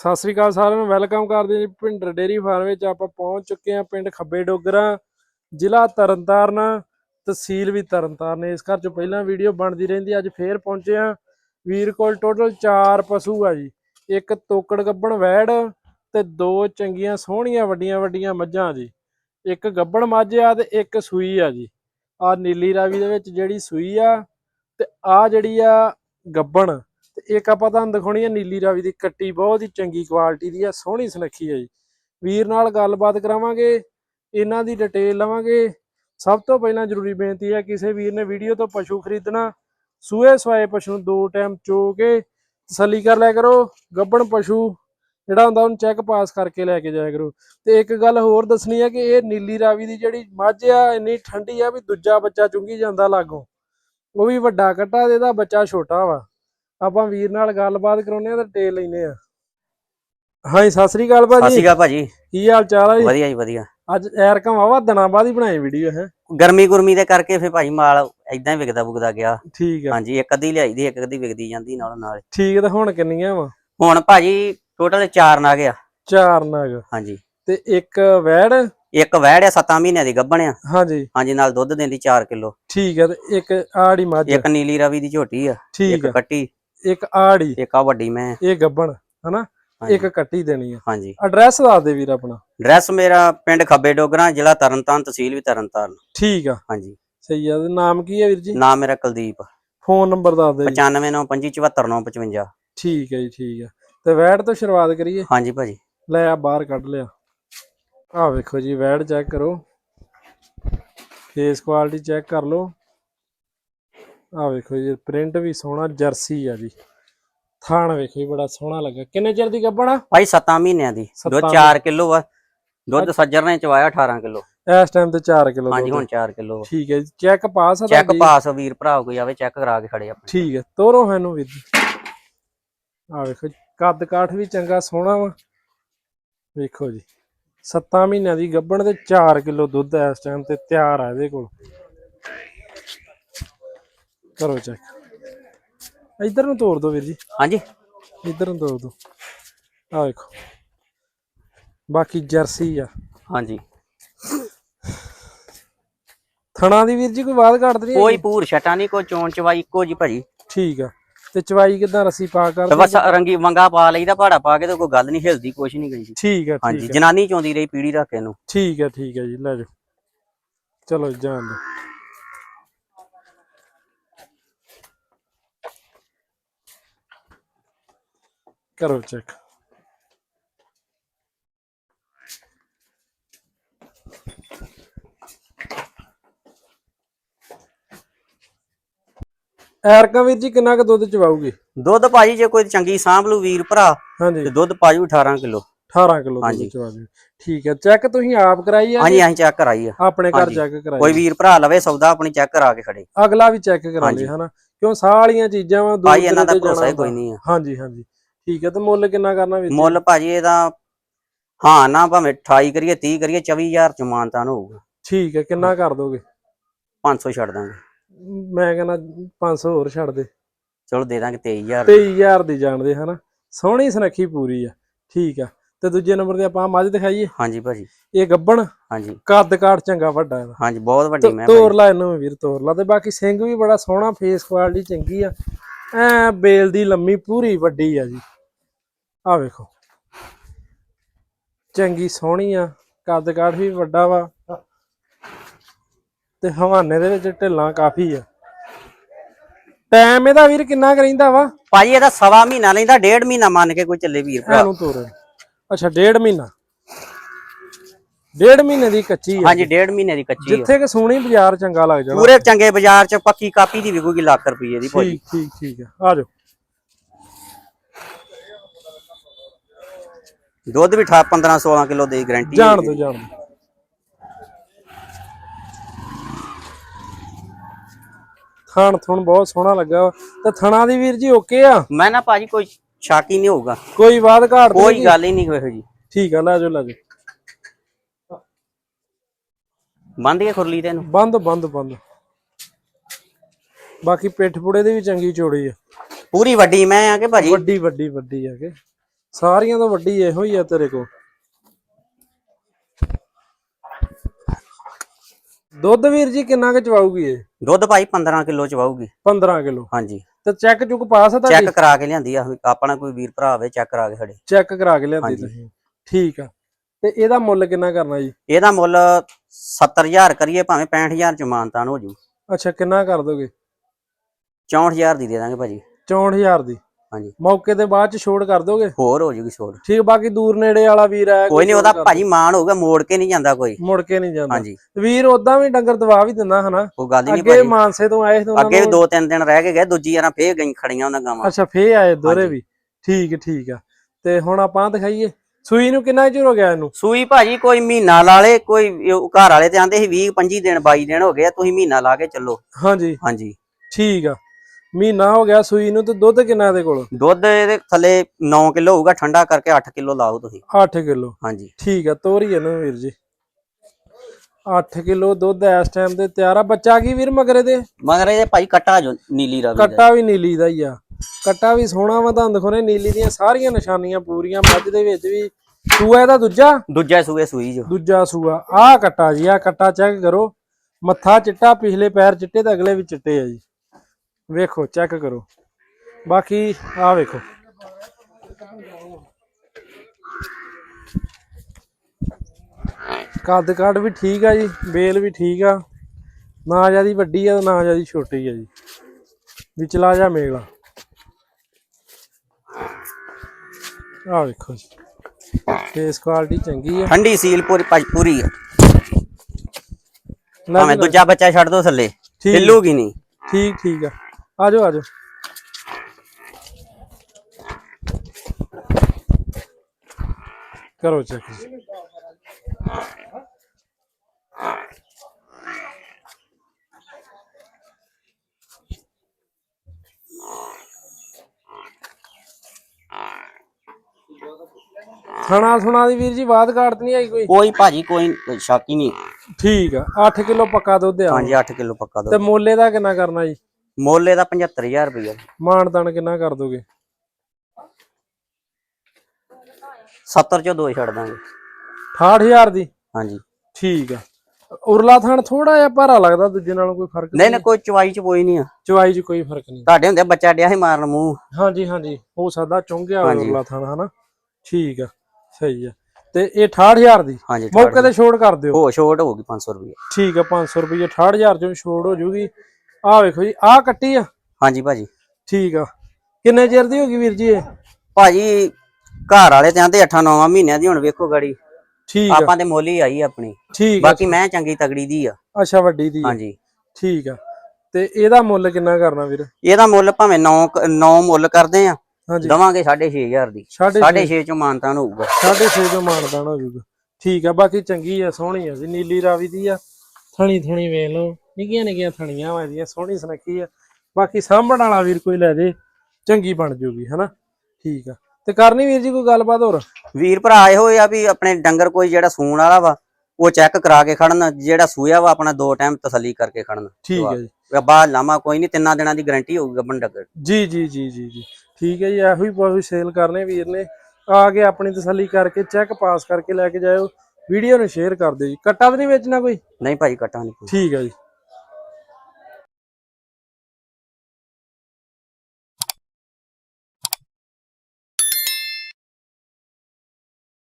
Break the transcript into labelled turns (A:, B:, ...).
A: ਸਤਿ ਸ੍ਰੀ ਅਕਾਲ ਸਾਰਿਆਂ ਨੂੰ, ਵੈਲਕਮ ਕਰਦੇ ਜੀ ਭਿੰਡਰ ਡੇਰੀ ਫਾਰਮ ਵਿੱਚ। ਆਪਾਂ ਪਹੁੰਚ ਚੁੱਕੇ ਹਾਂ ਪਿੰਡ ਖੱਬੇ ਡੋਗਰਾ, ਜ਼ਿਲ੍ਹਾ ਤਰਨਤਾਰਨ, ਤਹਿਸੀਲ ਵੀ ਤਰਨਤਾਰਨ। ਇਸ ਘਰ ਚੋਂ ਪਹਿਲਾਂ ਵੀਡੀਓ ਬਣਦੀ ਰਹਿੰਦੀ, ਅੱਜ ਫੇਰ ਪਹੁੰਚੇ ਹਾਂ। ਵੀਰ ਕੋਲ ਟੋਟਲ 4 ਪਸ਼ੂ ਆ ਜੀ। ਇੱਕ ਤੋਕੜ ਗੱਬਣ ਵੈੜ ਤੇ ਦੋ ਚੰਗੀਆਂ ਸੋਹਣੀਆਂ ਵੱਡੀਆਂ ਵੱਡੀਆਂ ਮੱਝਾਂ ਜੀ। ਇੱਕ ਗੱਬਣ ਮੱਝ ਆ ਤੇ ਇੱਕ ਸੂਈ ਆ ਜੀ। ਆ ਨੀਲੀ ਰਾਵੀ ਦੇ ਵਿੱਚ ਜਿਹੜੀ ਸੂਈ ਆ ਤੇ ਆ ਜਿਹੜੀ ਆ ਗੱਬਣ। ਤੇ ਇੱਕ ਆਪਾਂ ਤੁਹਾਨੂੰ ਦਿਖਾਉਣੀ ਹੈ ਨੀਲੀ ਰਾਵੀ ਦੀ ਕੱਟੀ, ਬਹੁਤ ਹੀ ਚੰਗੀ ਕੁਆਲਿਟੀ ਦੀ ਆ, ਸੋਹਣੀ ਸੁਨੱਖੀ ਹੈ ਜੀ। ਵੀਰ ਨਾਲ ਗੱਲਬਾਤ ਕਰਾਵਾਂਗੇ, ਇਹਨਾਂ ਦੀ ਡਿਟੇਲ ਲਵਾਂਗੇ। ਸਭ ਤੋਂ ਪਹਿਲਾਂ ਜ਼ਰੂਰੀ ਬੇਨਤੀ ਹੈ ਕਿਸੇ ਵੀਰ ਨੇ ਵੀਡੀਓ ਤੋਂ ਪਸ਼ੂ ਖਰੀਦਣਾ, ਸੂਏ ਸਵਾਏ ਪਸ਼ੂ ਨੂੰ ਦੋ ਟਾਈਮ ਚੋ ਕੇ ਤਸੱਲੀ ਕਰ ਲਿਆ ਕਰੋ। ਗੱਬਣ ਪਸ਼ੂ, ਜਿਹੜਾ ਹੁੰਦਾ ਉਹਨੂੰ ਚੈੱਕ ਪਾਸ ਕਰਕੇ ਲੈ ਕੇ ਜਾਇਆ ਕਰੋ। ਤੇ ਇੱਕ ਗੱਲ ਹੋਰ ਦੱਸਣੀ ਹੈ ਕਿ ਇਹ ਨੀਲੀ ਰਾਵੀ ਦੀ ਜਿਹੜੀ ਮੱਝ ਆ, ਇੰਨੀ ਠੰਡੀ ਆ ਵੀ ਦੂਜਾ ਬੱਚਾ ਚੁੰਗੀ ਜਾਂਦਾ ਲਾਗੋਂ। ਉਹ ਵੀ ਵੱਡਾ ਕੱਟਾ ਤੇ ਇਹਦਾ ਬੱਚਾ ਛੋਟਾ ਵਾ। ਆਪਾਂ ਵੀਰ ਨਾਲ ਗੱਲਬਾਤ ਕਰਾਉਨੇ ਆ ਤੇ ਟੇਲ ਲੈਨੇ ਆ ਹਾਂਜੀ ਸਤਿ ਸ੍ਰੀ ਅਕਾਲ
B: ਸਤਿ ਸ਼੍ਰੀ
A: ਭਾਜੀ
B: ਅਕਾਲ ਭਾਜੀ।
A: ਕੀ ਹਾਲ ਚਾਲ ਆ ਜੀ?
B: ਵਧੀਆ ਜੀ ਵਧੀਆ।
A: ਅੱਜ ਐਰਕਮ ਵਾਵਾ ਦਿਨਾਂ ਬਾਅਦ ਹੀ ਬਣਾਈ ਵੀਡੀਓ ਹੈ
B: ਗਰਮੀ ਗੁਰਮੀ ਦੇ ਕਰਕੇ ਫੇ ਭਾਜੀ ਮਾਲ ਐਦਾਂ ਹੀ ਵਿਕਦਾ ਬੁਕਦਾ ਗਿਆ।
A: ਠੀਕ ਆ।
B: ਹਾਂਜੀ ਇੱਕ ਅੱਧੀ ਲਿਆਈ ਦੀ ਇੱਕ ਅੱਧੀ ਵਿਕਦੀ ਜਾਂਦੀ ਨਾਲ ਨਾਲ।
A: ਠੀਕ ਆ, ਤੇ ਹੁਣ ਕਿੰਨੀਆਂ ਵਾ?
B: ਹੁਣ ਭਾਜੀ ਟੋਟਲ 4 ਨਾ ਗਿਆ
A: ਚਾਰ ਨਗ।
B: ਹਾਂਜੀ।
A: ਤੇ ਇੱਕ ਵੈੜ?
B: ਇੱਕ ਵਹਿੜ ਆ 7 ਮਹੀਨਿਆਂ ਦੀ ਗੱਭਣ ਆ।
A: ਹਾਂਜੀ।
B: ਹਾਂਜੀ ਨਾਲ ਦੁੱਧ ਦਿੰਦੀ 4 ਕਿਲੋ।
A: ਠੀਕ ਆ ਤੇ ਇੱਕ ਆੜੀ ਮੱਝ।
B: ਇੱਕ ਨੀਲੀ ਰਵੀ ਦੀ ਝੋਟੀ ਆ।
A: ਠੀਕ
B: ਇੱਕ ਕੱਟੀ।
A: ਇੱਕ ਆੜੀ
B: ਇੱਕ ਆ ਵੱਡੀ ਮੈਂ।
A: ਇਹ ਗੱਬਣ ਹਨਾ? ਇੱਕ ਕੱਟੀ ਦੇਣੀ ਆ।
B: ਹਾਂਜੀ।
A: ਐਡਰੈਸ ਦੱਸ ਦੇ ਵੀਰ ਆਪਣਾ।
B: ਡਰੈਸ ਮੇਰਾ ਪਿੰਡ ਖੱਬੇ ਡੋਗਰਾ ਜ਼ਿਲ੍ਹਾ ਤਰਨਤਾਰਨ ਤਹਿਸੀਲ ਵੀ ਤਰਨਤਾਰਨ।
A: ਠੀਕ ਆ।
B: ਹਾਂਜੀ।
A: ਸਹੀ ਆ ਤੇ ਨਾਮ ਕੀ ਆ ਵੀਰ ਜੀ?
B: ਨਾਮ ਮੇਰਾ ਕੁਲਦੀਪ।
A: ਫੋਨ ਨੰਬਰ ਦੱਸ ਦੇ ਜੀ।
B: 9595549955
A: ਠੀਕ ਹੈ ਜੀ ਠੀਕ ਆ। ਤੇ ਵੈੜ ਤੋਂ ਸ਼ੁਰੂਆਤ ਕਰੀਏ?
B: ਹਾਂਜੀ ਭਾਜੀ।
A: ਲੈ ਆ ਬਾਹਰ ਕੱਢ ਲਿਆ। ਆ ਵੇਖੋ ਜੀ ਵੈੜ ਚੈੱਕ ਕਰੋ। ਫੇਸ ਕੁਆਲਿਟੀ ਚੈੱਕ ਕਰ ਲਓ। ਆ ਵੇਖੋ ਜੀ ਪ੍ਰਿੰਟ ਵੀ ਸੋਹਣਾ ਜਰਸੀ ਆ ਜੀ। ਥਾਣ ਵੇਖੋ ਜੀ ਬੜਾ ਸੋਹਣਾ ਲੱਗਾ। ਕਿੰਨੇ ਚਿਰ ਦੀ ਗੱਬਣਾ
B: ਭਾਈ 7 ਮਹੀਨਿਆਂ ਦੀ। ਦੁੱਧ
A: ਸੱਤਾਂ
B: 4 ਕਿਲੋ ਆ। ਦੁੱਧ ਸੱਜਰ ਨੇ ਚਵਾਇਆ 18 ਕਿਲੋ।
A: ਇਸ ਟਾਈਮ ਤੇ 4 ਕਿਲੋ
B: ਹਾਂਜੀ ਹੁਣ 4 ਕਿਲੋ
A: ਠੀਕ ਹੈ ਜੀ ਚੈੱਕ ਪਾਸ ਆ
B: ਚੈੱਕ? ਪਾਸ ਵੀਰ ਭਰਾ ਕੋਈ ਆਵੇ ਚੈੱਕ ਕਰਾ ਕੇ ਖੜੇ ਆਪਣੇ।
A: ਠੀਕ ਹੈ ਤੋਰੋ ਮੈਨੂੰ ਵੀਰ ਜੀ ਆ ਵੇਖੋ ਕੱਦ ਕਾਠ ਵੀ ਚੰਗਾ ਸੋਹਣਾ ਵਾ। ਵੇਖੋ ਜੀ 7 ਮਹੀਨਿਆਂ ਦੀ ਗੱਭਣ ਤੇ 4 ਕਿਲੋ ਦੁੱਧ ਇਸ ਟਾਈਮ ਤੇ ਤਿਆਰ ਆ ਇਹਦੇ ਕੋਲ। ਕਰੋ ਚੈੱਕ ਇੱਧਰ ਨੂੰ ਤੋੜ ਦਿਓ ਵੀਰ ਜੀ।
B: ਹਾਂਜੀ।
A: ਇੱਧਰ ਨੂੰ ਤੋੜ ਦਿਓ। ਆ ਵੇਖੋ। ਬਾਕੀ ਜਰਸੀ ਆ।
B: ਹਾਂਜੀ।
A: ਥਣਾ ਦੀ ਵੀਰ ਜੀ ਕੋਈ ਬਾਤ ਘੱਟ ਨਹੀਂ
B: ਕੋਈ ਪੂਰ ਛਟਾ ਨਹੀਂ ਕੋਈ ਚੋਣ ਚਵਾਈ ਇੱਕੋ ਜੀ ਭਾਜੀ।
A: ਠੀਕ ਆ। ਤੇ ਚਵਾਈ ਕਿਦਾਂ ਰੱਸੀ ਪਾ
B: ਤੇ
A: ਕਰ
B: ਬਸ ਰੰਗੀ ਵੰਗਾ ਪਾ ਲਈਦਾ ਪਹਾੜਾ ਪਾ ਕੇ ਤੇ ਕੋਈ ਗੱਲ ਨਹੀਂ ਹਿਲਦੀ ਕੁਛ ਨਹੀਂ ਗਈ ਜੀ।
A: ਠੀਕ ਆ
B: ਹਾਂਜੀ
A: ਆ।
B: ਜਨਾਨੀ ਚੋਂਦੀ ਰਹੀ ਪੀੜੀ ਰੱਖ ਕੇ ਨੂੰ
A: ਠੀਕ ਹੈ ਠੀਕ ਹੈ ਜੀ ਲੈ ਜਾਓ। ਚਲੋ ਜਾਣ ਦੋ ਕਰੋ ਚੈੱਕ ਐਰਕਾ ਵੀਰ ਜੀ ਕਿੰਨਾ ਕੁ ਦੁੱਧ ਚਵਾਉਗੀ
B: ਦੁੱਧ ਭਾਜੀ ਜੇ ਕੋਈ ਚੰਗੀ ਸਾਂਭ ਲੂ ਵੀਰ ਭਰਾ
A: ਹਾਂਜੀ।
B: ਤੇ ਦੁੱਧ ਪਾਜੂ 18 ਕਿਲੋ।
A: 18 ਕਿਲੋ ਦੁੱਧ। ਚਵਾ ਦਿਓ ਠੀਕ ਹੈ ਚੈੱਕ ਤੁਸੀਂ ਆਪ ਕਰਾਈ ਆ
B: ਹਾਂਜੀ ਅਸੀਂ ਚੈੱਕ ਕਰਾਈ ਆ।
A: ਆਪਣੇ ਘਰ। ਚੈੱਕ ਕਰਾਈ
B: ਕੋਈ ਵੀਰ ਭਰਾ ਲਵੇ ਸੌਦਾ ਆਪਣੀ ਚੈੱਕ ਕਰਾ ਕੇ ਖੜੇ।
A: ਅਗਲਾ ਵੀ ਚੈੱਕ ਕਰਾ। ਲੇ ਹਨਾ? ਕਿਉਂ ਵਾਲੀਆਂ ਚੀਜ਼ਾਂ ਵਾ
B: ਭਾਈ ਇਹਨਾਂ ਦਾ ਭਰੋਸਾ ਕੋਈ ਨਹੀਂ ਆ।
A: ਹਾਂਜੀ ਹਾਂਜੀ। ਠੀਕ ਹੈ ਤੇ ਮੁੱਲ ਕਿੰਨਾ ਕਰਨਾ ਵੀਰ ਜੀ?
B: ਮੁੱਲ ਭਾਜੀ ਇਹਦਾ ਹਾਂ ਨਾ ਭਾਵੇਂ 28 ਕਰੀਏ 30 ਕਰੀਏ 24000 ਚ ਮਾਨਤਾਨ ਹੋਊਗਾ।
A: ਠੀਕ ਹੈ ਕਿੰਨਾ ਕਰ ਦੋਗੇ?
B: 500 ਛੱਡ ਦਾਂਗੇ।
A: ਮੈਂ ਕਹਿੰਦਾ 500 ਹੋਰ ਛੱਡ ਦੇ।
B: ਚਲੋ ਦੇ ਦਾਂਗੇ 23000
A: 23000 ਦੀ ਜਾਣਦੇ ਹਨਾ? ਸੋਹਣੀ ਸੁਨੱਖੀ ਪੂਰੀ ਆ। ਠੀਕ ਆ। ਤੇ ਦੂਜੇ ਨੰਬਰ ਤੇ ਆਪਾਂ ਆਹ ਮੱਝ ਦਿਖਾਈਏ।
B: ਹਾਂਜੀ ਭਾਜੀ।
A: ਇਹ ਗੱਬਣ
B: ਹਾਂਜੀ।
A: ਕੱਦ ਕਾਠ ਚੰਗਾ ਵੱਡਾ ਇਹਦਾ।
B: ਹਾਂਜੀ ਬਹੁਤ ਵੱਡੀ ਮੈਂ
A: ਤੋਰ ਲਾ ਇਹਨੂੰ ਵੀ ਵੀਰ ਤੋਰ ਲਾ ਤੇ ਬਾਕੀ ਸਿੰਘ ਵੀ ਬੜਾ ਸੋਹਣਾ ਫੇਸ ਕੁਆਲਿਟੀ ਚੰਗੀ ਆ। ਐ ਬੇਲ ਦੀ ਲੰਮੀ ਪੂਰੀ ਵੱਡੀ ਆ ਜੀ। ਆ ਵੇਖੋ। ਚੰਗੀ ਸੋਹਣੀ ਆ ਕੱਦ ਕਾਠ ਵੀ ਵੱਡਾ ਵਾ। ਤੇ ਹਵਾਨੇ ਦੇ ਵਿੱਚ ਢਿੱਲਾਂ ਕਾਫੀ ਆ। ਟਾਈਮ ਇਹਦਾ ਵੀਰ ਕਿੰਨਾ ਕੁ ਰਹਿੰਦਾ ਵਾ?
B: ਭਾਜੀ ਇਹਦਾ ਸਵਾ ਮਹੀਨਾ ਲੈਂਦਾ ਡੇਢ ਮਹੀਨਾ ਮੰਨ ਕੇ ਕੋਈ ਚੱਲੇ ਵੀਰ ਭਰਾ।
A: ਇਹਨੂੰ ਤੋਰ। ਅੱਛਾ ਡੇਢ ਮਹੀਨਾ। ਡੇਢ ਮਹੀਨੇ ਦੀ ਕੱਚੀ ਆ।
B: ਹਾਂਜੀ ਡੇਢ ਮਹੀਨੇ ਦੀ ਕੱਚੀ ਆ।
A: ਜਿੱਥੇ ਕਿ ਸੋਹਣੀ ਬਾਜ਼ਾਰ ਚੰਗਾ ਲੱਗ ਜਾਣਾ।
B: ਪੂਰੇ ਚੰਗੇ ਬਾਜ਼ਾਰ ਚ ਪੱਕੀ ਕਾਪੀ ਦੀ ਵਿਕੂਗੀ ਲੱਖ ਰੁਪਏ ਦੀ ਭਾਜੀ
A: ਠੀਕ ਠੀਕ ਠੀਕ ਆ। ਆ ਜਾਓ।
B: ਦੁੱਧ ਵੀ 18 15 16 ਕਿਲੋ ਦੀ ਗਾਰੰਟੀ
A: ਜਾਣ ਦੋ ਜਾਣ ਦੋ ਥਣ ਥਣ ਬਹੁਤ ਸੋਹਣਾ ਲੱਗਾ। ਤੇ ਥਣਾ ਦੀ ਵੀਰ ਜੀ ਓਕੇ ਆ?
B: ਮੈਂ ਨਾ ਭਾਜੀ ਕੋਈ ਸ਼ੱਕ ਹੀ ਨਹੀਂ ਹੋਊਗਾ।
A: ਕੋਈ ਬਾਤ ਘਾਟ
B: ਕੋਈ ਗੱਲ ਹੀ ਨਹੀਂ ਹੋਈ ਜੀ।
A: ਠੀਕ ਆ ਲੈ ਜਾਓ ਲੈ ਜਾਓ।
B: ਬੰਦ ਕੇ ਖੁਰਲੀ ਤੇ ਇਹਨੂੰ?
A: ਬੰਦ ਬੰਦ ਬੰਦ। ਬਾਕੀ ਪਿੱਠ ਪੁੜੇ ਦੀ ਵੀ ਚੰਗੀ ਚੋੜੀ ਆ।
B: ਪੂਰੀ ਵੱਡੀ ਮੈਂ ਆ ਕਿ ਭਾਜੀ?
A: ਵੱਡੀ ਵੱਡੀ ਵੱਡੀ ਆ ਕੇ। ਸਾਰੀਆਂ ਤੋਂ ਵੱਡੀ ਇਹੋ ਹੀ ਆ ਤੇਰੇ ਕੋਲ। ਦੁੱਧ ਵੀਰ ਜੀ ਕਿੰਨਾ ਕੁ ਚਵਾਊਗੀ ਇਹ?
B: ਦੁੱਧ ਭਾਈ 15 ਕਿਲੋ ਚ ਵਾਊਗੀ
A: 15 ਕਿਲੋ।
B: ਹਾਂਜੀ।
A: ਤੇ ਚੈੱਕ ਚੁੱਕ ਪਾਸ ਆ ਤੁਹਾਡੀ?
B: ਚੈੱਕ ਕਰਾ ਕੇ ਲਿਆਂਦੀ ਆ ਆਪਣਾ ਕੋਈ ਵੀਰ ਭਰਾ ਹੋਵੇ ਚੈੱਕ ਕਰਾ ਕੇ ਸਾਡੇ
A: ਚੈੱਕ ਕਰਾ ਕੇ ਲਿਆਂਦੀ। ਤੁਸੀਂ। ਠੀਕ ਆ। ਤੇ ਇਹਦਾ ਮੁੱਲ ਕਿੰਨਾ ਕਰਨਾ ਜੀ?
B: ਇਹਦਾ ਮੁੱਲ 70000 ਕਰੀਏ ਭਾਵੇਂ 65000 ਚ ਮਾਨਤਾਨ ਹੋ ਜੂ।
A: ਅੱਛਾ ਕਿੰਨਾ ਕਰ ਦੋਗੇ?
B: 64000 ਦੀ ਦੇ ਦਾਂਗੇ ਭਾਜੀ।
A: 64000 ਦੀ।
B: ਹਾਂਜੀ।
A: ਮੌਕੇ ਤੇ ਬਾਅਦ ਚ ਛੋੜ ਕਰ ਦੋਗੇ?
B: ਹੋਰ ਹੋ ਜੂਗੀ ਛੋੜ।
A: ਠੀਕ ਬਾਕੀ ਦੂਰ ਨੇੜੇ ਵਾਲਾ ਵੀਰ ਆਇਆ
B: ਕੋਈ ਨਹੀਂ ਉਹਦਾ ਭਾਜੀ ਮਾਨ ਹੋਊਗਾ ਮੋੜ ਕੇ ਨਹੀਂ ਜਾਂਦਾ ਕੋਈ।
A: ਮੁੜ ਕੇ ਨਹੀਂ ਜਾਂਦਾ।
B: ਹਾਂਜੀ।
A: ਵੀਰ ਉਦਾਂ ਵੀ ਡੰਗਰ ਦਵਾ ਵੀ ਦਿੰਦਾ ਹਨਾ?
B: ਉਹ ਗੱਲ ਨਹੀਂ
A: ਅੱਗੇ
B: ਭਾਜੀ।
A: ਮਾਨਸੇ ਤੋਂ ਆਏ ਸੀ ਉਹਨਾਂ
B: ਅੱਗੇ ਦੋ ਤਿੰਨ ਦਿਨ ਰਹਿ ਕੇ ਗਏ ਦੂਜੀ ਵਾਰਾਂ ਫੇਰ ਗਈ ਖੜੀਆਂ ਉਹਨਾਂ ਗਾਵਾਂ।
A: ਅੱਛਾ ਫੇ ਆਏ ਦੋਰੇ। ਵੀ। ਠੀਕ ਠੀਕ ਆ ਤੇ ਹੁਣ ਆਪਾਂ ਦਿਖਾਈਏ। ਸੂਈ ਨੂੰ ਕਿੰਨਾ ਚਿਰ ਹੋ ਗਿਆ ਇਹਨੂੰ?
B: ਸੂਈ ਭਾਜੀ ਕੋਈ ਮਹੀਨਾ ਲਾ ਲੇ ਕੋਈ ਘਰ ਵਾਲੇ ਤੇ ਆਂਦੇ ਸੀ 20 25 ਦਿਨ 22 ਦਿਨ ਹੋ ਗਏ ਤੁਸੀਂ ਮਹੀਨਾ ਲਾ ਕੇ ਚੱਲੋ।
A: ਹਾਂਜੀ।
B: ਹਾਂਜੀ।
A: ਠੀਕ ਆ। ਮਹੀਨਾ ਹੋ ਗਿਆ ਸੂਈ ਨੂੰ ਤੇ ਦੁੱਧ ਕਿੰਨਾ ਇਹਦੇ ਕੋਲ?
B: ਦੁੱਧ ਇਹਦੇ ਥੱਲੇ 9 ਕਿਲੋ ਹੋਊਗਾ ਠੰਡਾ ਕਰਕੇ 8 ਕਿਲੋ ਲਾਓ ਤੁਸੀਂ।
A: 8 ਕਿਲੋ।
B: ਹਾਂਜੀ।
A: ਠੀਕ ਆ ਤੋਰੀ ਇਹਨੂੰ ਵੀਰ ਜੀ। 8 ਕਿਲੋ ਦੁੱਧ ਇਸ ਟਾਈਮ ਤੇ ਤਿਆਰ ਆ। ਬੱਚਾ ਕੀ ਵੀਰ ਮਗਰੇ ਦੇ?
B: ਮਗਰ ਇਹਦੇ ਭਾਈ ਕੱਟਾ ਜੋ ਨੀਲੀ ਰਵੀ ਦਾ
A: ਕੱਟਾ ਵੀ ਨੀਲੀ ਦਾ ਹੀ ਆ। ਕੱਟਾ ਵੀ ਸੋਹਣਾ ਵਾ ਤੁਹਾਨੂੰ ਦਿਖਾਉਣੇ ਨੀਲੀ ਦੀਆਂ ਸਾਰੀਆਂ ਨਿਸ਼ਾਨੀਆਂ ਪੂਰੀਆਂ ਮੱਝ ਦੇ ਵਿੱਚ ਵੀ। ਸੂਆ ਇਹਦਾ ਦੂਜਾ?
B: ਦੂਜਾ ਸੂਏ ਸੂਈ ਜੋ।
A: ਦੂਜਾ ਸੂਆ। ਆਹ ਕੱਟਾ ਜੀ ਆਹ ਕੱਟਾ ਚੈੱਕ ਕਰੋ। ਮੱਥਾ ਚਿੱਟਾ ਪਿਛਲੇ ਪੈਰ ਚਿੱਟੇ ਤੇ ਅਗਲੇ ਵੀ ਚਿੱਟੇ ਆ ਜੀ। ਵੇਖੋ ਚੈੱਕ ਕਰੋ। ਬਾਕੀ ਆਹ ਵੇਖੋ। ਕੱਦ ਕਾਠ ਵੀ ਠੀਕ ਆ ਜੀ ਬੇਲ ਵੀ ਠੀਕ ਆ। ਨਾ ਜਿਆਦੀ ਵੱਡੀ ਆ ਨਾ ਜਿਆਦੀ ਛੋਟੀ ਆ ਜੀ। ਵਿਚਲਾ ਜਾ ਮੇਲਾ। ਆਹ ਵੇਖੋ ਜੀ। ਫੇਸ ਕੁਆਲਿਟੀ ਚੰਗੀ ਆ।
B: ਠੰਡੀ ਸੀਲ ਪੂਰੀ ਪੂਰੀ ਆ। ਭਾਵੇਂ ਦੂਜਾ ਬੱਚਾ ਛੱਡ ਦੋ ਥੱਲੇ। ਹਿੱਲੂਗੀ ਨਹੀਂ।
A: ਠੀਕ ਠੀਕ ਆ। ਆਜੋ ਆਜੋ। ਕਰੋ ਚੈੱਕ ਥਣਾ ਥੁਣਾ ਦੀ ਵੀਰ ਜੀ ਬਾਤ ਕਾਟਤ ਨਹੀਂ ਆਈ ਕੋਈ?
B: ਕੋਈ ਭਾਜੀ ਕੋਈ ਸ਼ੱਕ ਹੀ ਨਹੀਂ।
A: ਠੀਕ ਆ 8 ਕਿਲੋ ਪੱਕਾ ਦੁੱਧ ਆ।
B: ਹਾਂਜੀ 8 ਕਿਲੋ ਪੱਕਾ
A: ਤੇ
B: ਦੋ
A: ਮੋਲੇ ਦਾ ਕਿੰਨਾ ਕਰਨਾ ਜੀ?
B: ਮੋਲੇ ਦਾ 75000 ਰੁਪਏ
A: ਮਾਨਤਨ ਕਿੰਨਾ ਕਰ ਦੋਗੇ?
B: 70 ਚੋਂ ਦੋ ਛੱਡ ਦਾਂਗੇ।
A: 68000 ਦੀ?
B: ਹਾਂਜੀ।
A: ਠੀਕ ਆ। ਉਰਲਾ ਥਣ ਥੋੜਾ ਜਿਹਾ ਭਾਰਾ ਲੱਗਦਾ ਦੂਜੇ ਨਾਲੋਂ ਕੋਈ ਫ਼ਰਕ
B: ਨਹੀਂ ਨਹੀਂ ਕੋਈ ਚਵਾਈ ਚ ਕੋਈ ਨਹੀਂ ਆ।
A: ਚਵਾਈ 'ਚ ਕੋਈ ਫ਼ਰਕ ਨਹੀਂ।
B: ਤੁਹਾਡੇ ਹੁੰਦੇ ਬੱਚਾ ਡਿਆ ਸੀ ਮਾਰਨ ਮੂੰਹ।
A: ਹਾਂਜੀ ਹਾਂਜੀ ਹੋ ਸਕਦਾ
B: ਹਾਂਜੀ।
A: ਉਰਲਾ ਥਣ ਹਨਾ? ਠੀਕ ਆ ਸਹੀ ਆ। ਤੇ ਇਹ 68000 ਦੀ?
B: ਹਾਂਜੀ
A: ਮੌਕੇ ਤੇ ਛੋੜ ਕਰ ਦਿਓ।
B: ਹੋ ਛੋਟ ਹੋਊਗੀ 500 ਰੁਪਏ
A: ਠੀਕ ਆ 500 ਰੁਪਏ 68000 ਚੋਂ ਛੋੜ ਹੋ ਜੂਗੀ। ਆਹ ਵੇਖੋ ਜੀ ਆਹ ਕੱਟੀ ਆ।
B: ਹਾਂਜੀ ਭਾਜੀ।
A: ਠੀਕ ਆ। ਕਿੰਨੇ ਚਿਰ ਦੀ ਹੋ ਗਈ ਵੀਰ ਜੀ ਇਹ?
B: ਭਾਜੀ ਘਰ ਵਾਲੇ ਤੇ ਆਂਦੇ 8-9 ਮਹੀਨਿਆਂ ਦੀ ਹੁਣ ਵੇਖੋ ਗਾੜੀ।
A: ਠੀਕ ਆ।
B: ਆਪਾਂ ਤੇ ਮੁੱਲ ਆਈ ਆਪਣੀ।
A: ਠੀਕ ਆ।
B: ਬਾਕੀ ਮੈਂ ਚੰਗੀ ਤਗੜੀ ਦੀ ਆ।
A: ਅੱਛਾ ਵੱਡੀ ਦੀ।
B: ਹਾਂਜੀ।
A: ਠੀਕ ਆ। ਤੇ ਇਹਦਾ ਮੁੱਲ ਕਿੰਨਾ ਕਰਨਾ ਵੀਰ?
B: ਇਹਦਾ ਮੁੱਲ ਭਾਵੇਂ 9 9 ਮੁੱਲ ਕਰਦੇ ਆ ਦਵਾਂਗੇ 6500 ਦੀ।
A: ਸਾਢੇ
B: 6.5 ਚੋਂ ਮਾਨਤਾਨ ਹੋਊਗਾ।
A: ਸਾਢੇ ਛੇ ਜੋ ਮਾਨਦਾਨ ਹੋ ਠੀਕ ਆ ਬਾਕੀ ਚੰਗੀ ਆ ਸੋਹਣੀ ਆ ਜੀ ਨੀਲੀ ਰਾਵੀ ਦੀ ਆ। ਥਣੀ ਥਣੀ ਵੇਖ ਲਓ। ਨਿੱਕੀਆਂ ਨਿੱਕੀਆਂ ਥਣੀਆਂ ਵਾ ਇਹਦੀਆਂ ਸੋਹਣੀ ਸੁਨੱਖੀ ਆ। ਬਾਕੀ ਸਾਂਭਣ ਵਾਲਾ ਵੀਰ ਕੋਈ ਲੈ ਜੇ ਚੰਗੀ ਬਣ ਜੂਗੀ ਹਨਾ? ਠੀਕ ਆ। ਤੇ ਕਰਨੀ ਵੀਰ ਜੀ ਕੋਈ ਗੱਲਬਾਤ ਹੋਰ?
B: ਵੀਰ ਭਰਾ ਇਹੋ ਆ ਵੀ ਆਪਣੇ ਡੰਗਰ ਕੋਈ ਜਿਹੜਾ ਸੂਣ ਵਾਲਾ ਵਾ ਉਹ ਚੈੱਕ ਕਰਾ ਕੇ ਖੜਨ ਜਿਹੜਾ ਸੂਇਆ ਵਾ ਆਪਣਾ ਦੋ ਟਾਈਮ ਤਸੱਲੀ ਕਰਕੇ ਖੜਨ।
A: ਠੀਕ ਹੈ ਜੀ।
B: ਬਾਹਰ ਲਾਮਾ ਕੋਈ ਨਹੀਂ ਤਿੰਨਾਂ ਦਿਨਾਂ ਦੀ ਗਾਰੰਟੀ ਹੋਊਗੀ ਗੱਬਨ ਡੰਗਰ
A: ਜੀ ਜੀ ਜੀ ਜੀ ਜੀ। ਠੀਕ ਹੈ ਜੀ ਇਹੋ ਹੀ ਬਹੁਤ ਸੇਲ ਕਰਨੇ ਵੀਰ ਨੇ। ਆ ਕੇ ਆਪਣੀ ਤਸੱਲੀ ਕਰਕੇ ਚੈੱਕ ਪਾਸ ਕਰਕੇ ਲੈ ਕੇ ਜਾਇਓ। ਵੀਡੀਓ ਨੂੰ ਸ਼ੇਅਰ ਕਰ ਦਿਓ ਜੀ। ਕੱਟਾ ਤਾਂ ਨਹੀਂ ਵੇਚਣਾ ਕੋਈ?
B: ਨਹੀਂ ਭਾਈ ਕਟਾ ਨਹੀਂ
A: ਠੀਕ ਹੈ ਜੀ।